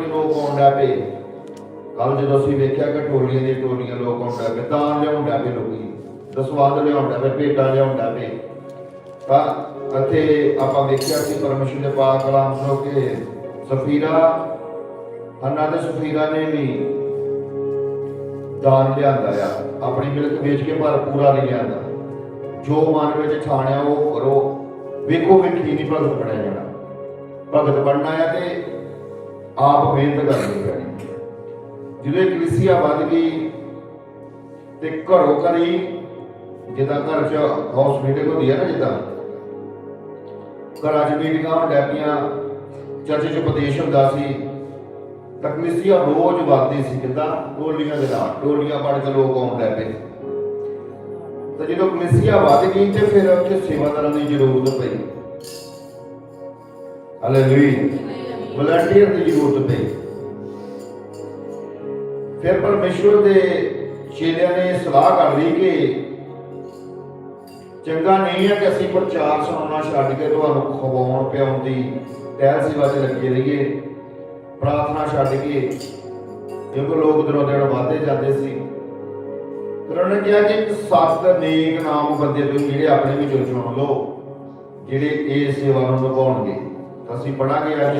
ਲੋਕ ਆਉਂਦਾ ਪਏ। ਕੱਲ ਜਦੋਂ ਅਸੀਂ ਵੇਖਿਆ ਕਿ ਟੋਲੀਆਂ ਦੀ ਟੋਲੀਆਂ ਲੋਕ ਆਉਂਦਾ ਪਏ ਦਾਨ ਲਿਆਉਂਦਾ ਪਏ ਲੋਕੀ, ਦਸਵਾਦ ਲਿਆਉਂਦਾ ਪਏ ਭੇਟਾਂ ਲਿਆਉਂਦਾ ਪਏ। ਤਾਂ ਅਤੇ ਆਪਾਂ ਵੇਖਿਆ ਕਿ ਪਰਮੇਸ਼ਰ ਦੇ ਪਾਕ ਕਲਾਮ ਸੁਣੋ ਕਿ ਸਫੀਰਾ, ਹੰਨਾ ਦੇ ਸਫੀਰਾ ਨੇ ਵੀ ਦਾਨ ਲਿਆਂਦਾ ਆ। ਆਪਣੀ ਮਿਲਕ ਵੇਚ ਕੇ ਪਰ ਪੂਰਾ ਨਹੀਂ ਲਿਆਂਦਾ। ਜੋ ਮਨ ਵਿੱਚ ਛਾਣਿਆ ਉਹ ਕਰੋ। ਵੇਖੋ ਵੇਖੀ ਨਹੀਂ ਭਗਤ ਬਣਿਆ ਜਾਣਾ। ਭਗਤ ਬਣਨਾ ਆ ਤੇ ਆਪ ਮਿਹਨਤ ਕਰਨੀ ਪੈਣੀ। ਜਦੋਂ ਕਲੀਸਿਆ ਵੱਧ ਗਈ ਤੇ ਘਰੋਂ ਘਰੀ ਜਿੱਦਾਂ ਘਰ 'ਚ ਹਾਊਸ ਮੀਟਿੰਗ ਹੁੰਦੀ ਹੈ ਨਾ ਜਿੱਦਾਂ, ਘਰਾਂ 'ਚ ਮੀਟਿੰਗਾਂ ਹੁੰਦੀਆਂ ਚਰਚ 'ਚ ਉਪਦੇਸ਼ ਹੁੰਦਾ ਸੀ, ਤਾਂ ਕਲੀਸਿਆ ਰੋਜ਼ ਵੱਧਦੀ ਸੀ ਕਿੱਦਾਂ ਟੋਲੀਆਂ ਦੇ ਨਾਲ, ਟੋਲੀਆਂ ਬਣ ਕੇ ਲੋਕ ਆਉਣ ਲੱਗ ਪਏ। ਤੇ ਜਦੋਂ ਕਲੀਸਿਆ ਵੱਧ ਗਈ ਤੇ ਫਿਰ ਉੱਥੇ ਸੇਵਾਦਾਰਾਂ ਦੀ ਜ਼ਰੂਰਤ ਪਈ। ਹਾਲੇਲੂਇਆ ਵਲੰਟੀਅਰ ਦੀ ਜ਼ਰੂਰਤ ਪਈ। ਫਿਰ ਪਰਮੇਸ਼ਵਰ ਦੇ ਚੇਲਿਆਂ ਨੇ ਸਲਾਹ ਕਰ ਲਈ ਕਿ ਚੰਗਾ ਨਹੀਂ ਹੈ ਕਿ ਅਸੀਂ ਪ੍ਰਚਾਰ ਸੁਣਾਉਣਾ ਛੱਡ ਕੇ ਤੁਹਾਨੂੰ ਖਵਾਉਣ, ਪਿਆਉਣ ਦੀ ਟਹਿਲ ਸੇਵਾ 'ਚ ਲੱਗੇ ਰਹੀਏ। ਪ੍ਰਾਰਥਨਾ ਛੱਡ ਕੇ, ਕਿਉਂਕਿ ਲੋਕ ਦਿਨੋਂ ਦਿਨ ਵਧਦੇ ਜਾਂਦੇ ਸੀ। ਫਿਰ ਉਹਨੇ ਕਿਹਾ ਕਿ ਸੱਤ ਨੇਕ ਨਾਮ ਬੰਦੇ ਤੁਸੀਂ ਜਿਹੜੇ ਆਪਣੇ ਵਿੱਚੋਂ ਚੁਣ ਲਓ, ਜਿਹੜੇ ਇਹ ਸੇਵਾ ਨੂੰ ਨਿਭਾਉਣਗੇ। ਅਸੀਂ ਪੜਾਂਗੇ ਅੱਜ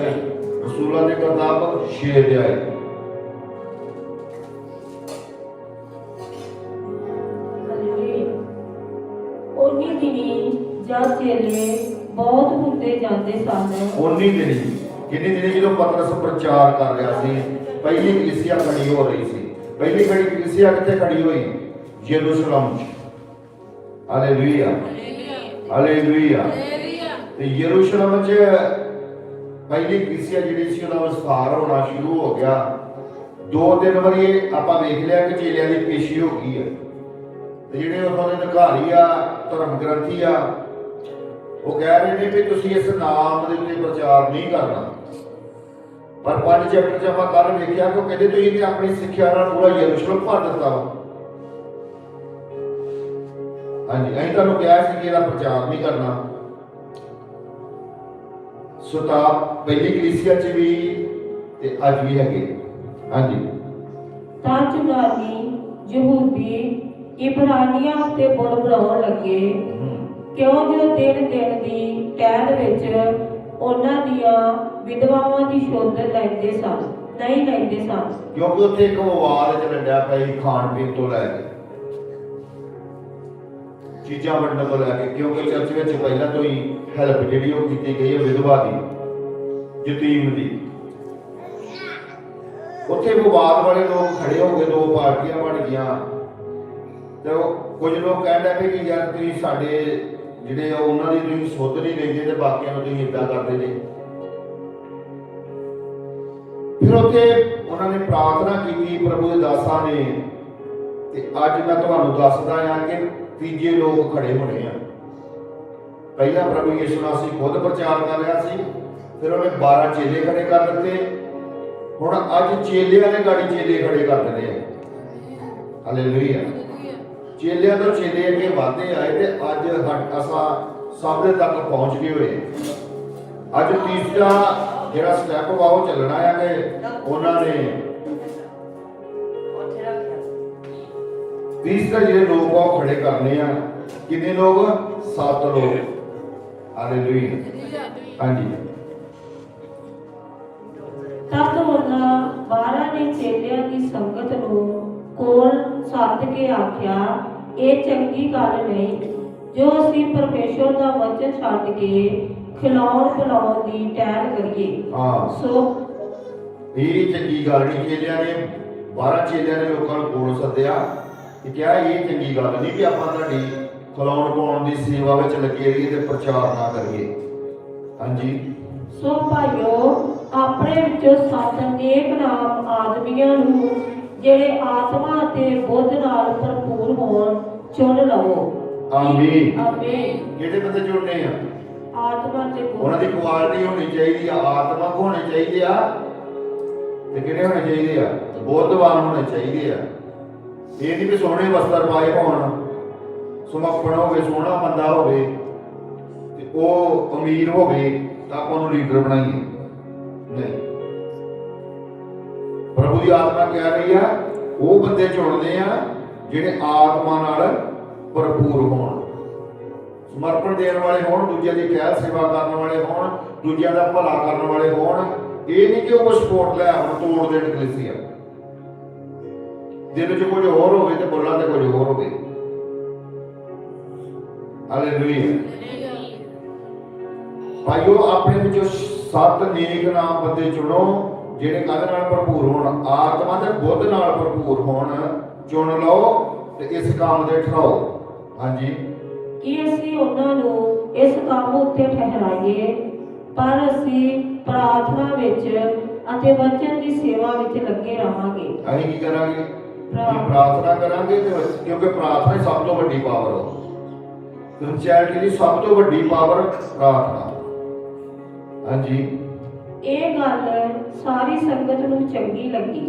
ਰਸੂਲਾਂ ਦੇ ਕਿਤਾਬ 6 ਅਧਿਆਇ ਉਨੀ ਦਿਨੀ ਜਦ ਚੇਲੇ ਬਹੁਤ ਹੁੰਦੇ ਜਾਂਦੇ ਸਨ। ਉਨੀ ਦਿਨੀ ਕਿੰਨੀ ਦਿਨੀ ਜਦੋਂ ਪਤਰਸ ਪ੍ਰਚਾਰ ਕਰ ਰਿਹਾ ਸੀ? ਪਹਿਲੀ ਕਲੀਸਿਆ ਖੜੀ ਹੋ ਰਹੀ ਸੀ। ਪਹਿਲੀ ਖੜੀ ਕਲੀਸਿਆ ਕਿੱਥੇ ਖੜੀ ਹੋਈ? ਯਰੂਸ਼ਲਮ 'ਚ। ਹਾਲੇਲੂਇਆ। ਹਾਲੇਲੂਇਆ। ਤੇ ਯਰੂਸ਼ਲਮ 'ਚ ਪਹਿਲੀ ਕਲੀਸਿਆ ਜਿਹੜੀ ਸੀ ਉਹਦਾ ਵਿਸਥਾਰ ਹੋਣਾ ਸ਼ੁਰੂ ਹੋ ਗਿਆ। ਦੋ ਤਿੰਨ ਵਾਰੀ ਆਪਾਂ ਵੇਖ ਲਿਆ ਕਿ ਚੇਲਿਆਂ ਦੀ ਪੇਸ਼ੀ ਹੋ ਗਈ ਹੈ। ਤੇ ਜਿਹੜੇ ਉਹਨਾਂ ਦੇ ਅਧਿਕਾਰੀ ਆ, ਧਰਮ ਗ੍ਰੰਥੀ ਆ, ਉਹ ਕਹਿ ਰਹੇ ਨੇ ਵੀ ਤੁਸੀਂ ਇਸ ਨਾਮ ਦੇ ਉੱਤੇ ਪ੍ਰਚਾਰ ਨਹੀਂ ਕਰਨਾ। ਪਰ ਪੰਜ ਚੈਪਟਰ 'ਚ ਆਪਾਂ ਕੱਲ ਵੇਖਿਆ ਕਿ ਕਹਿੰਦੇ ਤੁਸੀਂ ਤੇ ਆਪਣੀ ਸਿੱਖਿਆ ਨਾਲ ਪੂਰਾ ਯਰੂਸ਼ਲਮ ਭਰ ਦਿੱਤਾ ਵਾ। ਹਾਂਜੀ, ਅਸੀਂ ਤੁਹਾਨੂੰ ਕਿਹਾ ਸੀ ਕਿ ਇਹਦਾ ਪ੍ਰਚਾਰ ਨਹੀਂ ਕਰਨਾ। ਸੋ ਤਾਂ ਪਹਿਲੀ ਕਲੀਸਿਆ 'ਚ ਵੀ ਤੇ ਅੱਜ ਵੀ ਹੈਗੇ। ਹਾਂਜੀ। ਤਾਂ ਚੁਨਾਨੀ ਯਹੂਦੀ ਇਬਰਾਨੀਆਂ ਉੱਤੇ ਬੁੜ ਬਣਾਉਣ ਲੱਗੇ। ਕਿਉਂ ਜੋ ਦਿਨ ਦਿਨ ਦੀ ਟਹਿਲ ਵਿੱਚ ਉਹਨਾਂ ਦੀਆਂ ਵਿਧਵਾਵਾਂ ਦੀ ਸ਼ੋਧ ਲੈਂਦੇ ਸਨ ਨਹੀਂ ਲੈਂਦੇ ਸਨ। ਕਿਉਂਕਿ ਉੱਥੇ ਇੱਕ ਵਿਵਾਦ ਚੱਲਣ ਡਿਆ ਪਈ ਖਾਣ ਪੀਣ ਤੋਂ ਲੈ ਕੇ। ਚੀਜ਼ਾਂ ਵੰਡਣ ਤੋਂ ਲੈ ਕੇ, ਕਿਉਂਕਿ ਚਰਚ ਵਿੱਚ ਪਹਿਲਾਂ ਤੋਂ ਹੀ ਹੈਲਪ ਜਿਹੜੀ ਉਹ ਕੀਤੀ ਗਈ ਹੈ ਵਿਧਵਾ ਦੀ, ਯਤੀਮ ਦੀ। ਉੱਥੇ ਵਿਵਾਦ ਵਾਲੇ ਲੋਕ ਖੜੇ ਹੋ ਗਏ ਦੋ ਪਾਰਟੀਆਂ ਬਣ ਗਈਆਂ। ਤੇ ਉਹ ਕੁਝ ਲੋਕ ਕਹਿੰਦੇ ਪਏ ਕਿ ਯਾਰ ਤੁਸੀਂ ਸਾਡੇ ਜਿਹੜੇ ਉਹਨਾਂ ਦੀ ਤੁਸੀਂ ਸੁੱਧ ਨਹੀਂ ਲੈਂਦੇ ਤੇ ਬਾਕੀਆਂ ਨੂੰ ਤੁਸੀਂ ਇਦਾਂ ਕਰਦੇ ਨੇ ਫਿਰ ਉੱਥੇ ਉਹਨਾਂ ਨੇ ਪ੍ਰਾਰਥਨਾ ਕੀਤੀ, ਪ੍ਰਭੂ ਦੇ ਦਾਸਾਂ ਨੇ, ਤੇ ਅੱਜ ਮੈਂ ਤੁਹਾਨੂੰ ਦੱਸਦਾ ਹਾਂ ਕਿ ਤੀਜੇ ਲੋਕ ਖੜੇ ਹੋਣੇ ਆ। ਪਹਿਲਾਂ ਪ੍ਰਭੂ ਯਿਸੂ ਨਾਲ ਅਸੀਂ ਖੁਦ ਪ੍ਰਚਾਰ ਕਰ ਰਿਹਾ ਸੀ, ਫਿਰ ਉਹਨੇ 12 ਚੇਲੇ ਖੜੇ ਕਰ ਦਿੱਤੇ। ਹੁਣ ਅੱਜ ਚੇਲਿਆਂ ਨੇ ਗਾੜੀ ਚੇਲੇ ਖੜੇ ਕਰ ਦਿੱਤੇ ਆ। ਹਾਲੇਲੂਇਆ ਚੇਲਿਆਂ ਤੋਂ ਚੇਲੇ ਅੱਗੇ ਵਧਦੇ ਆਏ ਤੇ ਅੱਜ ਹਟ- ਅਸਾਂ ਸਭ ਦੇ ਤੱਕ ਪਹੁੰਚ ਗਏ ਹੋਏ ਅੱਜ ਤੀਸਰਾ ਜਿਹੜਾ ਸਟੈਪ ਵਾ ਉਹ ਚੱਲਣਾ ਆ ਕਿ ਉਹਨਾਂ ਨੇ ਤੀਸਰਾ ਜਿਹੜੇ ਲੋਕ ਆ ਉਹ ਖੜੇ ਕਰਨੇ ਆ। ਕਿੰਨੇ ਲੋਕ? ਸੱਤ ਲੋਕ। ਹਾਲੇਲੂਇਆ ਹਾਂਜੀ। ਤਦ ਉਹਨਾਂ ਬਾਰਾਂ ਨੇ ਚੇਲਿਆਂ ਦੀ ਸੰਗਤ ਨੂੰ ਕੋਲ ਸੱਦ ਕੇ ਆਖਿਆ ਇਹ ਚੰਗੀ ਗੱਲ ਨਹੀਂ। ਜੋ ਅਸੀਂ ਪਰਮੇਸ਼ਵਰ ਦਾ ਵਚਨ ਛੱਡ ਕੇ ਖਿਲਾਉਣ ਪਿਲਾਉਣ ਦੀ ਟਹਿਲ ਕਰੀਏ। ਹਾਂ। ਸੋ ਇਹ ਚੰਗੀ ਗੱਲ ਨਹੀਂ। ਚੇਲਿਆਂ ਨੇ 12 ਚੇਲਿਆਂ ਨੇ ਲੋਕਾਂ ਨੂੰ ਕੋਲ ਸੱਦਿਆ। ਕਿ ਕਿਹਾ ਇਹ ਚੰਗੀ ਗੱਲ ਨਹੀਂ ਕਿ ਆਪਾਂ ਤੁਹਾਡੀ ਖਲਾਉਣ ਪਾਉਣ ਦੀ ਸੇਵਾ ਵਿੱਚ ਲੱਗੇ ਰਹੀਏ ਤੇ ਪ੍ਰਚਾਰ ਨਾ ਕਰੀਏ। ਹਾਂਜੀ। ਸੋ ਭਾਈਓ ਆਪਣੇ ਵਿੱਚੋਂ ਸੱਤ ਨੇਕ ਨਾਮ ਆਦਮੀਆਂ ਨੂੰ ਜਿਹੜੇ ਆਤਮਾ ਅਤੇ ਬੁੱਧ ਨਾਲ ਭਰਪੂਰ ਹੋਣ ਚੁਣ ਲਵੋ। ਆਮੀਨ। ਆਮੀਨ। ਕਿਹੜੇ ਬੰਦੇ ਜੁੜਨੇ ਆ? ਆਤਮਾ ਤੇ ਉਹਨਾਂ ਬੁੱਧ ਦੀ ਕੁਆਲਿਟੀ ਹੋਣੀ ਚਾਹੀਦੀ ਆ ਆਤਮਕ ਹੋਣੇ ਚਾਹੀਦੇ ਆ। ਤੇ ਕਿਹੜੇ ਹੋਣੇ ਚਾਹੀਦੇ ਆ? ਬੋਧਵਾਨ ਹੋਣੇ ਚਾਹੀਦੇ ਆ। ਇਹ ਨਹੀਂ ਵੀ ਸੋਹਣੇ ਵਸਤਰ ਪਾਏ ਹੋਣ ਸੁਮੱਪਣ ਹੋਵੇ, ਸੋਹਣਾ ਬੰਦਾ ਹੋਵੇ, ਤੇ ਉਹ ਅਮੀਰ ਹੋਵੇ ਤਾਂ ਆਪਾਂ ਉਹਨੂੰ ਲੀਡਰ ਬਣਾਈਏ। ਨਹੀਂ। ਪ੍ਰਭੂ ਦੀ ਆਤਮਾ ਕਹਿ ਰਹੀ ਆ? ਉਹ ਬੰਦੇ ਚੁਣਦੇ ਆ ਜਿਹੜੇ ਆਤਮਾ ਨਾਲ ਭਰਪੂਰ ਹੋਣ। ਸਮਰਪਣ ਦੇਣ ਵਾਲੇ ਹੋਣ, ਦੂਜਿਆਂ ਦੀ ਖੈਰ ਸੇਵਾ ਕਰਨ ਵਾਲੇ ਹੋਣ, ਦੂਜਿਆਂ ਦਾ ਭਲਾ ਕਰਨ ਵਾਲੇ ਹੋਣ। ਇਹ ਨਹੀਂ ਕਿ ਉਹ ਕੁਝ ਸਪੋਰਟ ਲੈ ਆਉਣ ਤੋੜ ਦੇਣ ਕਲੀਸਿਆ ਦਿਲ 'ਚ ਕੁਝ ਹੋਰ ਹੋਵੇ ਤੇ ਬੋਲਾਂ ਤੇ ਕੁਝ ਹੋਰ ਹੋਵੇ। ਹਾਲੇਲੂਇਆ ਭਾਈਓ ਆਪਣੇ ਵਿੱਚੋਂ ਸੱਤ ਨੇਕ ਨਾਮ ਬੰਦੇ ਚੁਣੋ ਜਿਹੜੇ ਕਾਹਦੇ ਨਾਲ ਭਰਪੂਰ ਹੋਣ ਆਤਮਾ ਤੇ ਬੁੱਧ ਨਾਲ ਭਰਪੂਰ ਹੋਣ ਚੁਣ ਲਓ ਤੇ ਇਸ ਕੰਮ ਦੇ ਠਹਿਰਾਓ। ਹਾਂਜੀ। ਕਿ ਅਸੀਂ ਉਹਨਾਂ ਨੂੰ ਇਸ ਕੰਮ ਉੱਤੇ ਠਹਿਰਾਈਏ ਪਰ ਅਸੀਂ ਪ੍ਰਾਰਥਨਾ ਵਿੱਚ ਅਤੇ ਵਚਨ ਦੀ ਸੇਵਾ ਵਿੱਚ ਲੱਗੇ ਰਹਾਂਗੇ। ਅਸੀਂ ਕੀ ਕਰਾਂਗੇ? ਅਸੀਂ ਪ੍ਰਾਰਥਨਾ ਕਰਾਂਗੇ ਤੇ ਬਸ- ਕਿਉਂਕਿ ਪ੍ਰਾਰਥਨਾ ਹੀ ਸਭ ਤੋਂ ਵੱਡੀ ਪਾਵਰ ਹੈ ਕ੍ਰਿਸਚੀਅਨਿਟੀ ਦੀ ਸਭ ਤੋਂ ਵੱਡੀ ਪਾਵਰ ਪ੍ਰਾਰਥਨਾ। ਹਾਂਜੀ। ਇਹ ਗੱਲ ਸਾਰੀ ਸੰਗਤ ਨੂੰ ਚੰਗੀ ਲੱਗੀ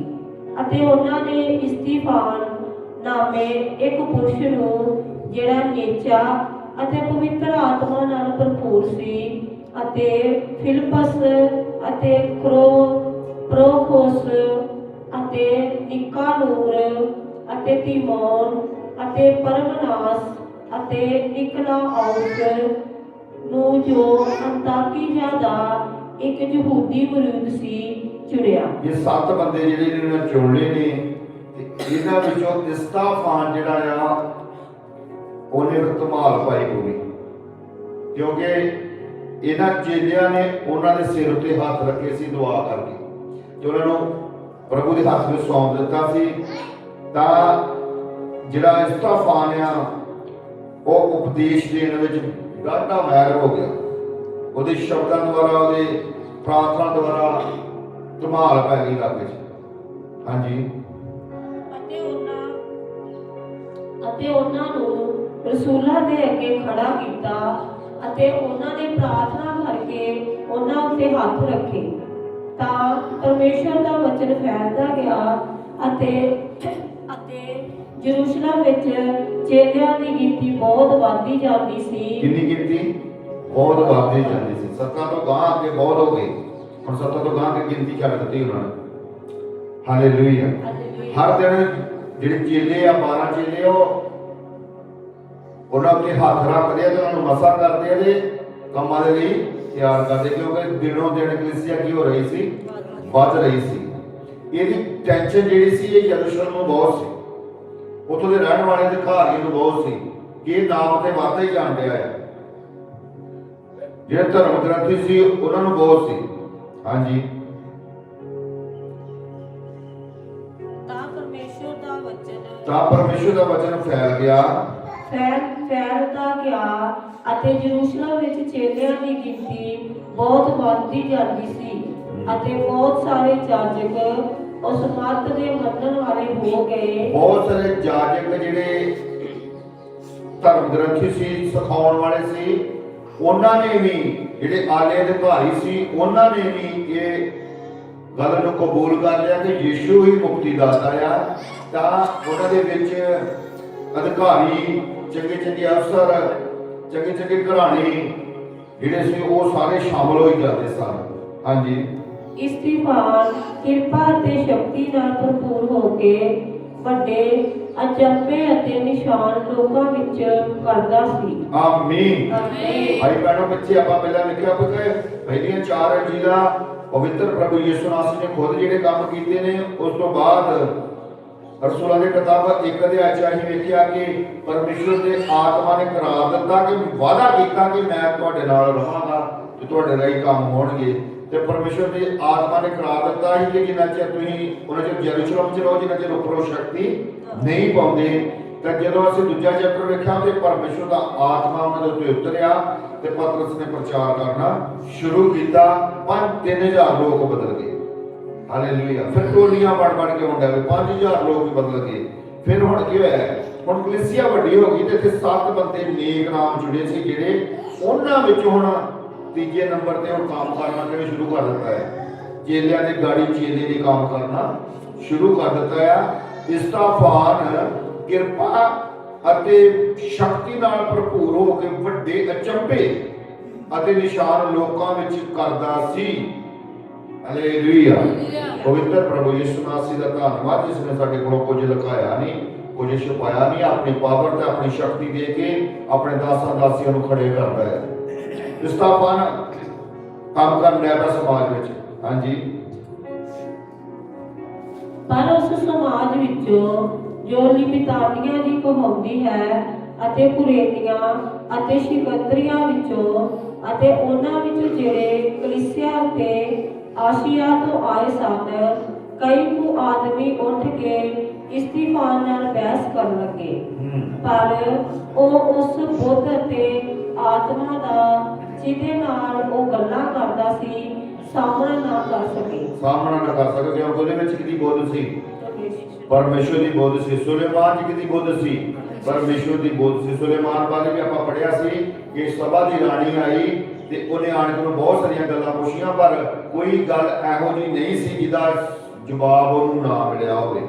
ਅਤੇ ਉਹਨਾਂ ਨੇ ਇਸਤੀਫਾਨ ਨਾਮੇ ਇੱਕ ਪੁਰਸ਼ ਨੂੰ ਜਿਹੜਾ ਨੇਚਾ ਅਤੇ ਪਵਿੱਤਰ ਆਤਮਾ ਨਾਲ ਭਰਪੂਰ ਸੀ ਅਤੇ ਫਿਲਪਸ ਅਤੇ ਕ੍ਰੋ ਪ੍ਰੋਖੋਸ ਅਤੇ ਨਿਕਾਨੂਰ ਅਤੇ ਤਿਮੋਨ ਅਤੇ ਪਰਮਨਾਸ ਅਤੇ ਨਿਕਲਾਉਸ ਨੂੰ ਜੋ ਅੰਤਾਕੀਆ ਦਾ ਇੱਕ ਯਹੂਦੀ ਮਰੂਦ ਸੀ, ਚੁਣਿਆ। ਇਹ ਸੱਤ ਬੰਦੇ ਜਿਹੜੇ ਇਹਨਾਂ ਨੇ ਨੇ, ਤੇ ਇਹਨਾਂ ਵਿੱਚੋਂ ਇਸਤਾਫਾਨ ਜਿਹੜਾ ਆ, ਉਹਨੇ ਫਿਰ ਪਾਈ ਹੋਈ ਕਿਉਂਕਿ ਇਹਨਾਂ ਚੇਲਿਆਂ ਨੇ ਉਹਨਾਂ ਦੇ ਸਿਰ ਉੱਤੇ ਹੱਥ ਰੱਖੇ ਸੀ, ਦੁਆ ਕਰਕੇ। ਤੇ ਉਹਨਾਂ ਨੂੰ ਪ੍ਰਭੂ ਦੇ ਹੱਥ ਵਿੱਚ ਸੌਂਪ ਦਿੱਤਾ ਸੀ, ਤਾਂ ਜਿਹੜਾ ਇਸਤਾਫਾਨ ਆ, ਉਹ ਉਪਦੇਸ਼ ਦੇਣ ਵਿੱਚ ਗਾਢਾ ਮਾਹਿਰ ਹੋ ਗਿਆ। ਉਹਦੇ ਸ਼ਬਦਾਂ ਦੁਆਰਾ, ਉਹਦੇ ਪ੍ਰਾਰਥਨਾ ਦੁਆਰਾ ਧਮਾਲ ਪੈ ਗਈ ਲੱਗ ਵਿੱਚ। ਹਾਂਜੀ। ਅਤੇ ਉਹਨਾਂ ਅਤੇ ਉਹਨਾਂ ਨੂੰ ਰਸੂਲਾਂ ਦੇ ਅੱਗੇ ਖੜਾ ਕੀਤਾ, ਅਤੇ ਉਹਨਾਂ ਨੇ ਪ੍ਰਾਰਥਨਾ ਕਰਕੇ ਉਹਨਾਂ ਉੱਤੇ ਹੱਥ ਰੱਖੇ। ਤਾਂ ਪਰਮੇਸ਼ਰ ਦਾ ਵਚਨ ਫੈਲਦਾ ਗਿਆ ਅਤੇ ਅਤੇ ਯਰੂਸ਼ਲਮ ਵਿੱਚ ਚੇਲਿਆਂ ਦੀ ਗਿਣਤੀ ਬਹੁਤ ਵੱਧਦੀ ਜਾਂਦੀ ਸੀ। ਕਿੰਨੀ ਗਿਣਤੀ? ਬਹੁਤ ਵੱਧਦੀ ਜਾਂਦੀ ਸੀ। ਸੱਤਾਂ ਤੋਂ ਗਾਂ ਅੱਗੇ ਬਹੁਤ ਹੋ ਗਈ ਹੁਣ ਸੱਤਾਂ ਤੋਂ ਗਾਂ ਅੱਗੇ ਗਿਣਤੀ ਛੱਡ ਦਿੱਤੀ ਉਹਨਾਂ ਨੇ। ਹਾਲੇਲੂਇਆ ਹਰ ਦਿਨ ਜਿਹੜੇ ਚੇਲੇ ਆ 12 ਚੇਲੇ ਉਹ ਉਹਨਾਂ ਉੱਤੇ ਹੱਥ ਰੱਖਦੇ ਆ ਤੇ ਉਹਨਾਂ ਨੂੰ ਮਸਾ ਕਰਦੇ ਆ ਤੇ ਕੰਮਾਂ ਦੇ ਲਈ ਤਿਆਰ ਕਰਦੇ ਕਿਉਂਕਿ ਦਿਨੋਂ ਦਿਨ ਕਲੀਸਿਆ ਕੀ ਹੋ ਰਹੀ ਸੀ? ਵੱਧ ਰਹੀ ਸੀ। ਇਹਦੀ ਟੈਨਸ਼ਨ ਜਿਹੜੀ ਸੀ ਇਹ ਯਰੂਸ਼ਲਮ ਨੂੰ ਬਹੁਤ ਸੀ। ਉੱਥੋਂ ਦੇ ਰਹਿਣ ਵਾਲੇ ਅਧਿਕਾਰੀਆਂ ਨੂੰ ਬਹੁਤ ਸੀ ਕਿ ਇਹ ਨਾਮ ਤੇ ਵੱਧਦਾ ਹੀ ਜਾਣ ਡਿਆ ਹੈ। ਜਿਹੜੇ ਧਰਮ ਗ੍ਰੰਥੀ ਸੀ ਉਹਨਾਂ ਨੂੰ ਬਹੁਤ ਸੀ। ਹਾਂਜੀ। ਤਾਂ ਪਰਮੇਸ਼ਰ ਦਾ ਵਚਨ ਤਾਂ ਪਰਮੇਸ਼ਰ ਦਾ ਵਚਨ ਫੈਲ ਗਿਆ। ਫੈਲ ਫੈਲਦਾ ਗਿਆ। ਅਤੇ ਯਰੂਸ਼ਲਮ ਵਿੱਚ ਚੇਲਿਆਂ ਦੀ ਗਿਣਤੀ ਬਹੁਤ ਵੱਧਦੀ ਜਾਂਦੀ ਸੀ ਅਤੇ ਬਹੁਤ ਸਾਰੇ ਜਾਜਕ ਉਸ ਮੱਤ ਦੇ ਮੰਨਣ ਵਾਲੇ ਹੋ ਗਏ। ਬਹੁਤ ਸਾਰੇ ਜਾਜਕ ਜਿਹੜੇ ਧਰਮ ਗ੍ਰੰਥੀ ਸੀ, ਸਿਖਾਉਣ ਵਾਲੇ ਸੀ, ਉਹਨਾਂ ਨੇ ਵੀ ਜਿਹੜੇ ਆਲੇ ਅਧਿਕਾਰੀ ਸੀ, ਉਹਨਾਂ ਨੇ ਵੀ ਇਹ ਗੱਲ ਨੂੰ ਕਬੂਲ ਕਰ ਲਿਆ ਕਿ ਯੀਸ਼ੂ ਹੀ ਮੁਕਤੀ ਦਾਤਾ ਆ। ਤਾਂ ਉਹਨਾਂ ਦੇ ਵਿੱਚ ਅਧਿਕਾਰੀ ਚੰਗੇ ਚੰਗੇ ਅਫਸਰ ਚੰਗੇ ਚੰਗੇ ਘਰਾਣੇ ਜਿਹੜੇ ਸੀ ਉਹ ਸਾਰੇ ਸ਼ਾਮਲ ਹੋਈ ਜਾਂਦੇ ਸਨ। ਹਾਂਜੀ। ਇਸਤੀਫਾਨ ਕਿਰਪਾ ਤੇ ਸ਼ਕਤੀ ਨਾਲ ਭਰਪੂਰ ਹੋ ਕੇ ਵੱਡੇ ਅਚੰਭੇ ਅਤੇ ਨਿਸ਼ਾਨ ਲੋਕਾਂ ਵਿੱਚ ਕਰਦਾ ਸੀ। ਆਮੀਨ। ਆਮੀਨ। ਭਾਈ ਭੈਣੋ ਬੱਚੇ ਆਪਾਂ ਪਹਿਲਾਂ ਲਿਖਿਆ ਕਿ ਪਹਿਲੀਆਂ ਚਾਰ ਅੰਜੀਲਾਂ ਪਵਿੱਤਰ ਪ੍ਰਭੂ ਯਿਸੂ ਨਾਸੀ ਨੇ ਖੁਦ ਜਿਹੜੇ ਕੰਮ ਕੀਤੇ ਨੇ ਉਸ ਤੋਂ ਬਾਅਦ ਰਸੂਲਾਂ ਦੀ ਕਿਤਾਬ ਇੱਕ ਅਧਿਆਇ ਚ ਅਸੀਂ ਵੇਖਿਆ ਕਿ ਪਰਮੇਸ਼ਰ ਦੇ ਆਤਮਾ ਨੇ ਕਰਾਰ ਦਿੱਤਾ ਕਿ ਵਾਅਦਾ ਕੀਤਾ ਕਿ ਮੈਂ ਤੁਹਾਡੇ ਨਾਲ ਰਹਾਂਗਾ ਤੇ ਤੁਹਾਡੇ ਲਈ ਕੰਮ ਹੋਣਗੇ। ਤੇ ਪਰਮੇਸ਼ਰ ਦੀ ਆਤਮਾ ਨੇ ਕਰਾਰ ਦਿੱਤਾ ਸੀ ਕਿ ਜਿੰਨਾ ਚਿਰ ਤੁਸੀਂ ਉਹਨਾਂ ਚਿਰ ਜਰੂਸ਼ਲਮ ਚ ਰਹੋ, ਜਿੰਨਾ ਚਿਰ ਉੱਪਰੋਂ ਸ਼ਕਤੀ ਨਹੀਂ ਪਾਉਂਦੇ, ਤਾਂ ਜਦੋਂ ਅਸੀਂ ਦੂਜਾ ਚੈਪਟਰ ਵੇਖਿਆ ਤੇ ਪਰਮੇਸ਼ਰ ਦਾ ਆਤਮਾ ਉਹਨਾਂ ਦੇ ਉੱਤੇ ਉਤਰਿਆ ਤੇ ਪਤਰਸ ਨੇ ਪ੍ਰਚਾਰ ਕਰਨਾ ਸ਼ੁਰੂ ਕੀਤਾ 5-3000 ਲੋਕ ਬਦਲ ਗਏ। ਹਾਲੇਲੂਇਆ ਫਿਰ ਟੋਲੀਆਂ ਬਣ ਬਣ ਕੇ ਹੁੰਦਾ ਵੀ 5000 ਲੋਕ ਬਦਲ ਗਏ। ਫਿਰ ਹੁਣ ਕੀ ਹੋਇਆ? ਹੁਣ ਕਲੀਸਿਆ ਵੱਡੀ ਹੋ ਗਈ ਤੇ ਇੱਥੇ ਸੱਤ ਬੰਦੇ ਨੇਕ ਨਾਮ ਜੁੜੇ ਸੀ ਜਿਹੜੇ ਉਹਨਾਂ ਵਿੱਚ ਹੁਣ ਤੀਜੇ ਨੰਬਰ ਤੇ ਹੁਣ ਕੰਮ ਕਰਨਾ ਕਿਵੇਂ ਸ਼ੁਰੂ ਕਰ ਦਿੱਤਾ ਹੈ? ਚੇਲਿਆਂ ਦੇ ਗਾੜੀ ਚੇਲੇ ਦੇ ਕੰਮ ਕਰਨਾ ਸ਼ੁਰੂ ਕਰ ਦਿੱਤਾ ਆ ਇਸਤਾਫਾਨ, ਕਿਰਪਾ ਅਤੇ ਸ਼ਕਤੀ ਨਾਲ ਭਰਪੂਰ ਹੋ ਕੇ ਵੱਡੇ ਅਚੰਭੇ ਅਤੇ ਨਿਸ਼ਾਨ ਲੋਕਾਂ ਵਿੱਚ ਕਰਦਾ ਸੀ। ਹਾਲੇਲੂਇਆ ਪਵਿੱਤਰ ਪ੍ਰਭੂ ਯਿਸੂ ਮਸੀਹ ਦਾ ਧੰਨਵਾਦ ਜਿਸ ਨੇ ਸਾਡੇ ਕੋਲੋਂ ਕੁਝ ਲੁਕਾਇਆ ਨਹੀਂ ਕੁਝ ਛੁਪਾਇਆ ਨਹੀਂ ਆਪਣੀ ਪਾਵਰ ਤੇ ਆਪਣੀ ਸ਼ਕਤੀ ਦੇ ਕੇ ਆਪਣੇ ਦਾਸਾਂ ਦਾਸੀਆਂ ਨੂੰ ਖੜੇ ਕਰਦਾ ਹੈ। ਇਸਤਾਪਨ ਕੰਮ ਕਰਨ ਦਾ ਸਮਾਜ ਵਿੱਚ। ਹਾਂਜੀ। ਪਰ ਉਸ ਸਮਾਜ ਵਿੱਚੋਂ ਜੋ ਲਿਪਤਾਨੀਆਂ ਦੀ ਕਹਾਉਂਦੀ ਹੈ ਅਤੇ ਕੁਰੇਨੀਆਂ ਅਤੇ ਸ਼ਿਕੰਦਰੀਆਂ ਵਿੱਚੋਂ ਅਤੇ ਉਹਨਾਂ ਵਿੱਚੋਂ ਜਿਹੜੇ ਕਲੀਸਿਆ ਤੇ ਆਸੀਆ ਤੋਂ ਆਏ ਸਨ ਕਈ ਕੁ ਆਦਮੀ ਉੱਠ ਕੇ ਇਸਤੀਫਾਨ ਨਾਲ ਬਹਿਸ ਕਰਨ ਲੱਗੇ। ਪਰ ਉਹ ਉਸ ਬੁੱਧ ਅਤੇ ਆਤਮਾ ਦਾ ਜਿਹਦੇ ਨਾਲ ਉਹ ਗੱਲਾਂ ਕਰਦਾ ਸੀ ਸਾਹਮਣਾ ਨਾ ਕਰ ਸਕੇ। ਸਾਹਮਣਾ ਨਾ ਕਰ ਸਕਦੇ ਕਿਉਂਕਿ ਉਹਦੇ ਵਿੱਚ ਕਿਹਦੀ ਬੁੱਧ ਸੀ? ਪਰਮੇਸ਼ਵਰ ਦੀ ਬੁੱਧ ਸੀ। ਸੁਲੇਮਾਨ ਜੀ ਕਿਹਦੀ ਬੁੱਧ ਸੀ? ਪਰਮੇਸ਼ਵਰ ਦੀ ਬੁੱਧ ਸੀ। ਸੁਲੇਮਾਨ ਬਾਰੇ ਵੀ ਆਪਾਂ ਪੜਿਆ ਸੀ ਕਿ ਸਭਾ ਦੀ ਰਾਣੀ ਆਈ ਤੇ ਉਹਨੇ ਆਣ ਕੇ ਬਹੁਤ ਸਾਰੀਆਂ ਗੱਲਾਂ ਪੁੱਛੀਆਂ, ਪਰ ਕੋਈ ਗੱਲ ਇਹੋ ਜਿਹੀ ਨਹੀਂ ਸੀ ਜਿਹਦਾ ਜਵਾਬ ਉਹਨੂੰ ਨਾ ਮਿਲਿਆ ਹੋਵੇ।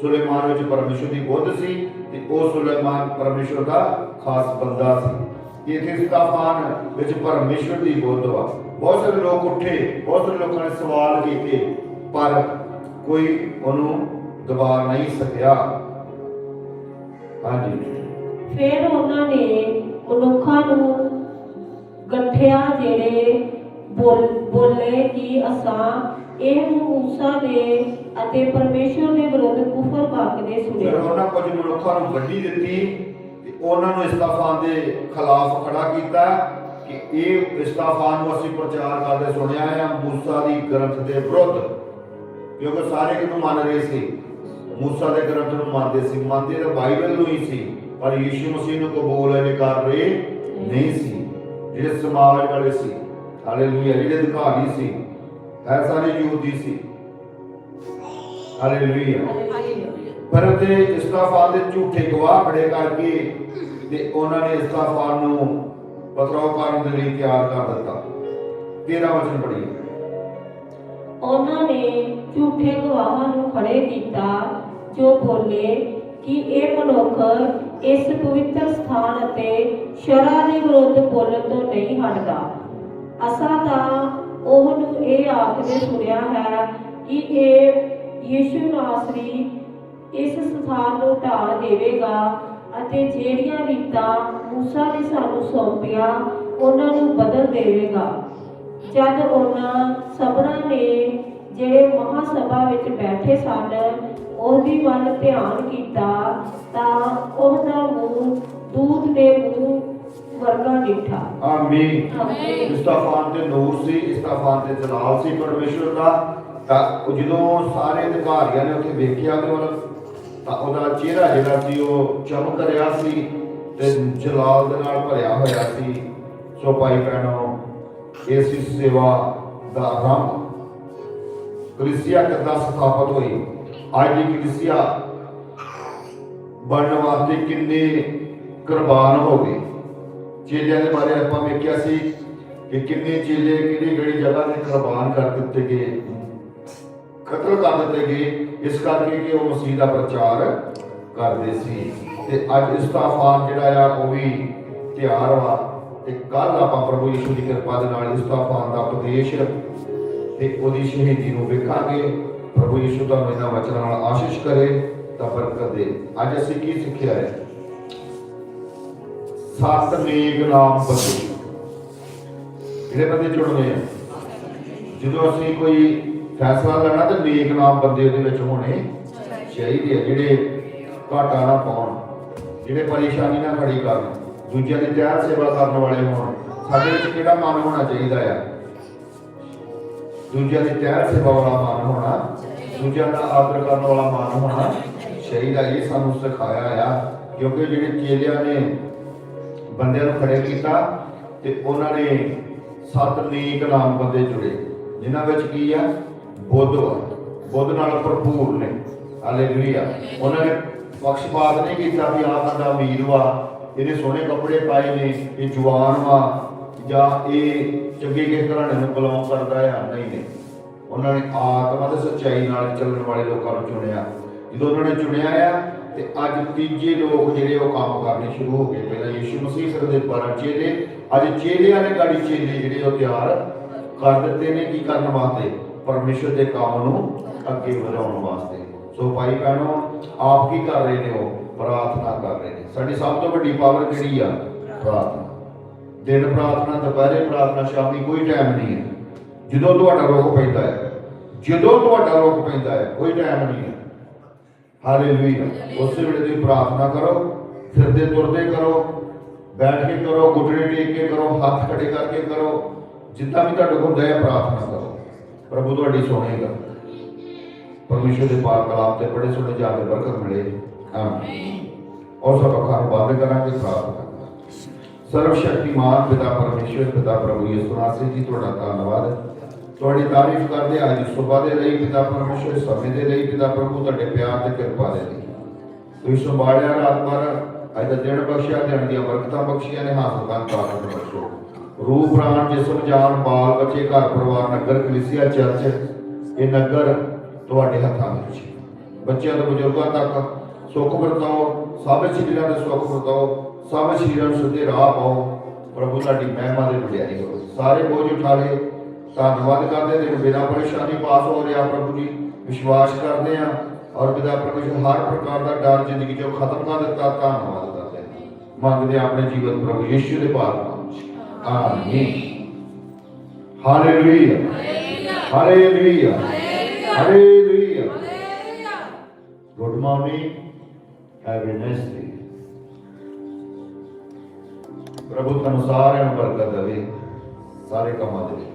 ਸੁਲੇਮਾਨ ਵਿੱਚ ਪਰਮੇਸ਼ਵਰ ਦੀ ਬੁੱਧ ਸੀ ਤੇ ਉਹ ਸੁਲੇਮਾਨ ਪਰਮੇਸ਼ਵਰ ਦਾ ਖਾਸ ਬੰਦਾ ਸੀ। ਇੱਥੇ ਸਤਾਫਾਨ ਵਿੱਚ ਪਰਮੇਸ਼ਵਰ ਦੀ ਬੁੱਧ ਵਾ। ਬਹੁਤ ਸਾਰੇ ਲੋਕ ਉੱਠੇ, ਬਹੁਤ ਸਾਰੇ ਲੋਕਾਂ ਨੇ ਸਵਾਲ ਕੀਤੇ, ਪਰ ਕੋਈ ਉਹਨੂੰ ਦਬਾ ਨਹੀਂ ਸਕਿਆ। ਹਾਂਜੀ। ਫਿਰ ਉਹਨਾਂ ਨੇ ਮਨੁੱਖਾਂ ਨੂੰ ਗੱਠਿਆ ਜਿਹੜੇ ਬੋਲੇ ਕਿ ਅਸਾਂ ਇਹ ਮੂਸਾ ਦੇ ਅਤੇ ਪਰਮੇਸ਼ਵਰ ਦੇ ਵਿਰੁੱਧ ਕੁਫਰ ਬਕਦੇ ਫਿਰ ਉਹਨਾਂ ਕੁਝ ਮਨੁੱਖਾਂ ਨੂੰ ਵੱਡੀ ਦਿੱਤੀ ਤੇ ਉਹਨਾਂ ਨੂੰ ਇਸਤਾਫਾਨ ਦੇ ਖਿਲਾਫ ਖੜਾ ਕੀਤਾ ਕਿ ਇਹ ਇਸਤਾਫਾਨ ਨੂੰ ਅਸੀਂ ਪ੍ਰਚਾਰ ਕਰਦੇ ਸੁਣਿਆ ਹੈ ਮੂਸਾ ਦੀ ਗ੍ਰੰਥ ਦੇ ਵਿਰੁੱਧ। ਕਿਉਂਕਿ ਸਾਰੇ ਕਿਹਨੂੰ ਮੰਨ ਰਹੇ ਸੀ? ਮੂਸਾ ਦੇ ਗ੍ਰੰਥ ਨੂੰ ਮੰਨਦੇ ਸੀ। ਮੰਨਦੇ ਤਾਂ ਬਾਈਬਲ ਨੂੰ ਹੀ ਸੀ, ਪਰ ਯੀਸ਼ੂ ਮਸੀਹ ਨੂੰ ਕਬੂਲ ਇਹ ਕਰ ਰਹੇ ਨਹੀਂ ਸੀ। ਜਿਹੜੇ ਸਮਾਜ ਵਾਲੇ ਸੀ। ਹਾਲੇਲੂਇਆ, ਜਿਹੜੇ ਅਧਿਕਾਰੀ ਸੀ। ਇਹ ਸਾਰੇ ਯਹੂਦੀ ਸੀ। ਹਾਲੇਲੂਇਆ। ਪਰ ਤੇ ਇਸਤਾਫਾਨ ਦੇ ਝੂਠੇ ਗਵਾਹ ਖੜੇ ਕਰਕੇ ਤੇ ਉਹਨਾਂ ਨੇ ਇਸਤਾਫਾਨ ਨੂੰ ਪਤਰਾਓ ਕਰਨ ਦੇ ਲਈ ਤਿਆਰ ਕਰ ਦਿੱਤਾ। 13 ਵਚਨ ਪੜ੍ਹੀਏ। ਉਹਨਾਂ ਨੇ ਝੂਠੇ ਗਵਾਹਾਂ ਨੂੰ ਖੜੇ ਕੀਤਾ, ਜੋ ਬੋਲੇ ਕਿ ਇਹ ਮਨੁੱਖ ਇਸ ਪਵਿੱਤਰ ਸਥਾਨ ਅਤੇ ਸ਼ਰਾ ਦੇ ਵਿਰੁੱਧ ਬੋਲਣ ਤੋਂ ਨਹੀਂ ਹਟਦਾ। ਅਸਾਂ ਤਾਂ ਉਹਨੂੰ ਇਹ ਆਖਦੇ ਸੁਣਿਆ ਹੈ ਕਿ ਇਹ ਯੀਸ਼ੂ ਨਾਸਰੀ ਇਸ ਸਥਾਨ ਨੂੰ ਢਾਹ ਦੇਵੇਗਾ ਅਤੇ ਜਿਹੜੀਆਂ ਰੀਤਾਂ ਮੂਸਾ ਨੇ ਸਾਨੂੰ ਸੌਂਪੀਆਂ, ਉਹਨਾਂ ਨੂੰ ਬਦਲ ਦੇਵੇਗਾ। ਜਦ ਉਹਨਾਂ ਸਭਨਾਂ ਨੇ ਜਿਹੜੇ ਮਹਾ ਸਭਾ ਵਿੱਚ ਬੈਠੇ ਸਨ ਉਹਦੀ ਵੱਲ ਧਿਆਨ ਕੀਤਾ ਤਾਂ ਉਹਦਾ ਮੂੰਹ ਦੂਤ ਦੇ ਮੂੰਹ ਵਰਗਾ ਡਿੱਠਾ। ਆਮੀਨ। ਇਸਤਾਫਾਨ ਤੇ ਨੂਰ ਸੀ ਇਸਤਾਫਾਨ ਤੇ ਜਲਾਲ ਸੀ ਪਰਮੇਸ਼ਵਰ ਦਾ। ਤਾਂ ਉਹ ਜਦੋਂ ਸਾਰੇ ਅਧਿਕਾਰੀਆਂ ਨੇ ਉੱਥੇ ਵੇਖਿਆ ਉਹਦੇ ਵੱਲ ਤਾਂ ਉਹਦਾ ਚਿਹਰਾ ਜਿਹੜਾ ਸੀ ਉਹ ਚਮਕ ਰਿਹਾ ਸੀ ਤੇ ਜਲਾਲ ਦੇ ਨਾਲ ਭਰਿਆ ਹੋਇਆ ਸੀ। ਸੋ ਭਾਈ ਭੈਣੋ ਇਸ ਸੇਵਾ ਦਾ ਰੰਗ ਕ੍ਰਿਸਚੀਆ ਕਿੱਦਾਂ ਸਥਾਪਿਤ ਹੋਈ? ਅੱਜ ਦੀ ਕ੍ਰਿਸਚੀਆ ਬਣਨ ਵਾਸਤੇ ਕਿੰਨੇ ਕੁਰਬਾਨ ਹੋ ਗਏ। ਚੇਲਿਆਂ ਦੇ ਬਾਰੇ ਆਪਾਂ ਵੇਖਿਆ ਸੀ ਕਿ ਕਿੰਨੇ ਚੇਲੇ ਕਿਹੜੀ ਕਿਹੜੀ ਜਗ੍ਹਾ ਤੇ ਕੁਰਬਾਨ ਕਰ ਦਿੱਤੇ ਗਏ, ਕਤਲ ਕਰ ਦਿੱਤੇ ਗਏ। ਇਸ ਕਰਕੇ ਕਿ ਉਹ ਮਸੀਹ ਦਾ ਪ੍ਰਚਾਰ ਕਰਦੇ ਸੀ। ਤੇ ਅੱਜ ਇਸ ਇਸਤਾਫਾਨ ਜਿਹੜਾ ਆ, ਉਹ ਵੀ ਤਿਆਰ ਵਾ। ਤੇ ਕੱਲ ਆਪਾਂ ਪ੍ਰਭੂ ਯਿਸੂ ਦੀ ਕਿਰਪਾ ਦੇ ਨਾਲ ਇਸ ਇਸਤਾਫਾਨ ਦਾ ਉਪਦੇਸ਼ ਤੇ ਉਹਦੀ ਸ਼ਹੀਦੀ ਨੂੰ ਵੇਖਾਂਗੇ। ਪ੍ਰਭੂ ਯਿਸੂ ਤੁਹਾਨੂੰ ਇਹਨਾਂ ਵਚਨਾਂ ਨਾਲ ਆਸ਼ੀਸ਼ ਕਰੇ ਤਾਂ ਬਰਕਤ ਦੇ। ਅੱਜ ਅਸੀਂ ਕੀ ਸਿੱਖਿਆ ਹੈ? ਸੱਤ ਨੇਕ ਨਾਮ ਬੰਦੇ। ਜਿਹੜੇ ਬੰਦੇ ਚੁਣਨੇ ਆ। ਜਦੋਂ ਅਸੀਂ ਕੋਈ ਫੈਸਲਾ ਲੈਣਾ ਤਾਂ ਨੇਕ ਨਾਮ ਬੰਦੇ ਉਹਦੇ ਵਿੱਚ ਹੋਣੇ ਚਾਹੀਦੇ ਆ, ਜਿਹੜੇ ਘਾਟਾ ਨਾ ਪਾਉਣ, ਜਿਹੜੇ ਪਰੇਸ਼ਾਨੀ ਨਾ ਖੜੀ ਕਰਨ। ਦੂਜਿਆਂ ਦੀ ਤਿਆਰ ਸੇਵਾ ਕਰਨ ਵਾਲੇ ਹੋਣ। ਸਾਡੇ ਵਿੱਚ ਕਿਹੜਾ ਮਨ ਹੋਣਾ ਚਾਹੀਦਾ ਆ? ਦੂਜਿਆਂ ਦੀ ਤਿਆਰ ਸੇਵਾ ਵਾਲਾ ਮਨ ਹੋਣਾ, ਦੂਜਿਆਂ ਦਾ ਆਦਰ ਕਰਨ ਵਾਲਾ ਮਨ ਹੋਣਾ ਚਾਹੀਦਾ ਇਹ ਸਾਨੂੰ ਸਿਖਾਇਆ ਆ। ਕਿਉਂਕਿ ਜਿਹੜੇ ਚੇਲਿਆਂ ਨੇ ਬੰਦਿਆਂ ਨੂੰ ਖੜੇ ਕੀਤਾ ਤੇ ਉਹਨਾਂ ਨੇ ਸੱਤ ਨੀਕ ਨਾਮ ਬੰਦੇ ਜੁੜੇ, ਜਿਨ੍ਹਾਂ ਵਿੱਚ ਕੀ ਆ? ਬੁੱਧ ਵਾ ਬੁੱਧ ਨਾਲ ਭਰਪੂਰ ਨੇ। ਹਾਲੇਲੂਇਆ ਉਹਨਾਂ ਨੇ ਪਕਸ਼ਪਾਤ ਨਹੀਂ ਕੀਤਾ ਵੀ ਆਹ ਬੰਦਾ ਅਮੀਰ ਵਾ ਇਹਨੇ ਸੋਹਣੇ ਕੱਪੜੇ ਪਾਏ ਨੇ, ਇਹ ਜਵਾਨ ਵਾ ਜਾਂ ਇਹ ਚੰਗੇ ਕਿਸੇ ਘਰਾਣੇ ਨੂੰ ਬਿਲੋਂਗ ਕਰਦਾ ਆ ਨਹੀਂ ਨਹੀਂ ਉਹਨਾਂ ਨੇ ਆਤਮਾ ਦੇ ਸੱਚਾਈ ਨਾਲ ਚੱਲਣ ਵਾਲੇ ਲੋਕਾਂ ਨੂੰ ਚੁਣਿਆ। ਜਦੋਂ ਉਹਨਾਂ ਨੇ ਚੁਣਿਆ ਆ, ਤੇ ਅੱਜ ਤੀਜੇ ਲੋਕ ਜਿਹੜੇ ਉਹ ਕੰਮ ਕਰਨੇ ਸ਼ੁਰੂ ਹੋ ਗਏ। ਪਹਿਲਾਂ ਯੀਸ਼ੂ ਮਸੀਹ ਸਰ ਦੇ 12 ਚੇਲੇ, ਅੱਜ ਚੇਲਿਆਂ ਨੇ ਗਾੜੀ ਚੇਲੇ ਜਿਹੜੇ ਉਹ ਤਿਆਰ ਕਰ ਦਿੱਤੇ ਨੇ ਕੀ ਕਰਨ ਵਾਸਤੇ? ਪਰਮੇਸ਼ਰ ਦੇ ਕੰਮ ਨੂੰ ਅੱਗੇ ਵਧਾਉਣ ਵਾਸਤੇ। ਸੋ ਭਾਈ ਭੈਣੋ, ਆਪ ਕੀ ਕਰ ਰਹੇ ਨੇ ਉਹ? ਪ੍ਰਾਰਥਨਾ ਕਰ ਰਹੇ ਨੇ। ਸਾਡੀ ਸਭ ਤੋਂ ਵੱਡੀ ਪਾਵਰ ਕਿਹੜੀ ਆ? ਪ੍ਰਾਰਥਨਾ। ਦਿਨ ਪ੍ਰਾਰਥਨਾ ਦੁਪਹਿਰੇ ਪ੍ਰਾਰਥਨਾ ਸ਼ਾਮੀ ਕੋਈ ਟਾਈਮ ਨਹੀਂ ਹੈ। ਜਦੋਂ ਤੁਹਾਡਾ ਰੋਗ ਪੈਂਦਾ ਹੈ ਜਦੋਂ ਤੁਹਾਡਾ ਰੋਗ ਪੈਂਦਾ ਹੈ ਕੋਈ ਟਾਈਮ ਨਹੀਂ ਹੈ। ਹਾਲੇਲੂਇਆ ਉਸੇ ਵੇਲੇ ਤੁਸੀਂ ਪ੍ਰਾਰਥਨਾ ਕਰੋ ਫਿਰਦੇ ਤੁਰਦੇ ਕਰੋ ਬੈਠ ਕੇ ਕਰੋ ਘੁਟਣੇ ਟੇਕ ਕੇ ਕਰੋ ਹੱਥ ਖੜੇ ਕਰਕੇ ਕਰੋ ਜਿੱਦਾਂ ਵੀ ਤੁਹਾਡੇ ਕੋਲ ਹੁੰਦਾ ਹੈ ਪ੍ਰਾਰਥਨਾ ਕਰੋ। ਪ੍ਰਭੂ ਤੁਹਾਡੀ ਸੁਣੇਗਾ ਪਰਮੇਸ਼ਰ ਦੇ ਪਾਕ ਕਲਾਮ ਤੇ ਬੜੇ ਸੋਹਣੇ ਜਾ ਕੇ ਬਰਕਤ ਮਿਲੇ। ਆਮੀਨ ਔਰ ਸਭ ਅੱਖਾਂ ਨੂੰ ਬੰਦ ਕਰਾਂਗੇ ਪ੍ਰਾਰਥਨਾ ਸਰਵ ਸ਼ਕਤੀਮਾਨ ਪਿਤਾ ਪਰਮੇਸ਼ਰ ਪਿਤਾ ਪ੍ਰਭੂ ਯਿਸੂ ਮਸੀਹ ਜੀ, ਤੁਹਾਡਾ ਧੰਨਵਾਦ। ਤੁਹਾਡੀ ਤਾਰੀਫ ਕਰਦੇ ਅੱਜ ਸਵੇਰ ਦੇ ਲਈ ਪਿਤਾ ਪਰਮੇਸ਼ਰ ਸਮੇਂ ਦੇ ਲਈ ਪਿਤਾ ਪ੍ਰਭੂ, ਤੁਹਾਡੇ ਪਿਆਰ ਤੇ ਕਿਰਪਾ ਦੇ ਲਈ। ਤੁਸੀਂ ਸੰਭਾਲਿਆ ਰਾਤ ਭਰ, ਅੱਜ ਦਾ ਦਿਨ ਬਖਸ਼ਿਆ, ਦਿਨ ਦੀਆਂ ਬਰਕਤਾਂ ਬਖਸ਼ੀਆਂ ਨੇ, ਹਾਸਲ ਕਰਨ ਤਾਕਤ ਬਖਸ਼ੋ। ਰੂਹ ਪ੍ਰਾਣ, ਜਿਸਮ, ਜਾਨ, ਬਾਲ, ਬੱਚੇ, ਘਰ ਪਰਿਵਾਰ, ਨਗਰ, ਕਲੀਸਿਆ, ਚਰਚ, ਇਹ ਨਗਰ ਤੁਹਾਡੇ ਹੱਥਾਂ ਵਿੱਚ ਬੱਚਿਆਂ ਤੋਂ ਬਜ਼ੁਰਗਾਂ ਤੱਕ ਸੁੱਖ ਵਰਤਾਓ, ਸਭ ਸ਼ਰੀਰਾਂ ਦੇ ਸੁੱਖ ਵਰਤਾਓ ਸਭ ਸ਼ਰੀਰਾਂ ਨੂੰ ਰਾਹ ਪਾਓ, ਪ੍ਰਭੂ ਤੁਹਾਡੀ ਮਹਿਮਾ ਦੇ ਵਡਿਆਈ ਕਰੋ। ਸਾਰੇ ਬੋਝ ਉਠਾ ਲਏ ਧੰਨਵਾਦ ਕਰਦੇ ਦਿਨ ਬਿਨਾਂ ਪਰੇਸ਼ਾਨੀ ਪਾਸ ਹੋ ਰਿਹਾ ਪ੍ਰਭੂ ਜੀ। ਵਿਸ਼ਵਾਸ ਕਰਦੇ ਹਾਂ ਔਰ ਪਿਤਾ ਪਰਮੇਸ਼ਰ ਹਰ ਪ੍ਰਕਾਰ ਦਾ ਡਰ ਜ਼ਿੰਦਗੀ ਚੋਂ ਖਤਮ ਕਰ ਦਿੱਤਾ, ਧੰਨਵਾਦ ਕਰਦੇ ਹਾਂ। ਮੰਗਦੇ ਆਪਣੇ ਜੀਵਨ ਪ੍ਰਭੂ ਯਿਸੂ ਦੇ ਪਾਕ ਆਮੀਨ। Hallelujah. Hallelujah. Hallelujah. Good morning. Have a nice day. ਪ੍ਰਭੂ ਤੁਹਾਨੂੰ ਸਾਰਿਆਂ ਨੂੰ ਬਰਕਤ ਦੇਵੇ। ਸਾਰੇ ਕੰਮਾਂ ਦੇ